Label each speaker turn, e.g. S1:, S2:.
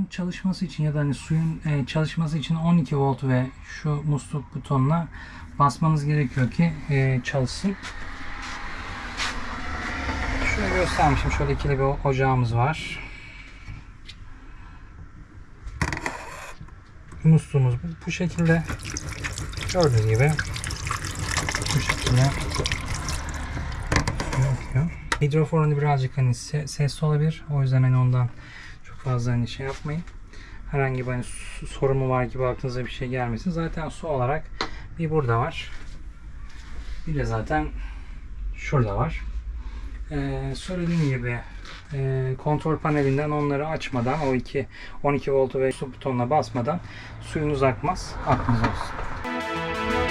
S1: Motorun çalışması için ya da hani suyun e, çalışması için 12 volt ve şu musluk butonuna basmanız gerekiyor ki e, çalışsın. Şöyle göstermişim. Şöyle ikili bir ocağımız var. Musluğumuz bu, bu şekilde. Gördüğünüz gibi bu şekilde yapıyor. Hidroforunu birazcık hani se- sesli olabilir. O yüzden hani ondan fazla hani şey yapmayın. Herhangi bir hani sorun var gibi aklınıza bir şey gelmesin. Zaten su olarak bir burada var. Bir de zaten şurada var. Ee, söylediğim gibi e, kontrol panelinden onları açmadan o iki 12 voltu ve su butonuna basmadan suyunuz akmaz. Aklınız olsun.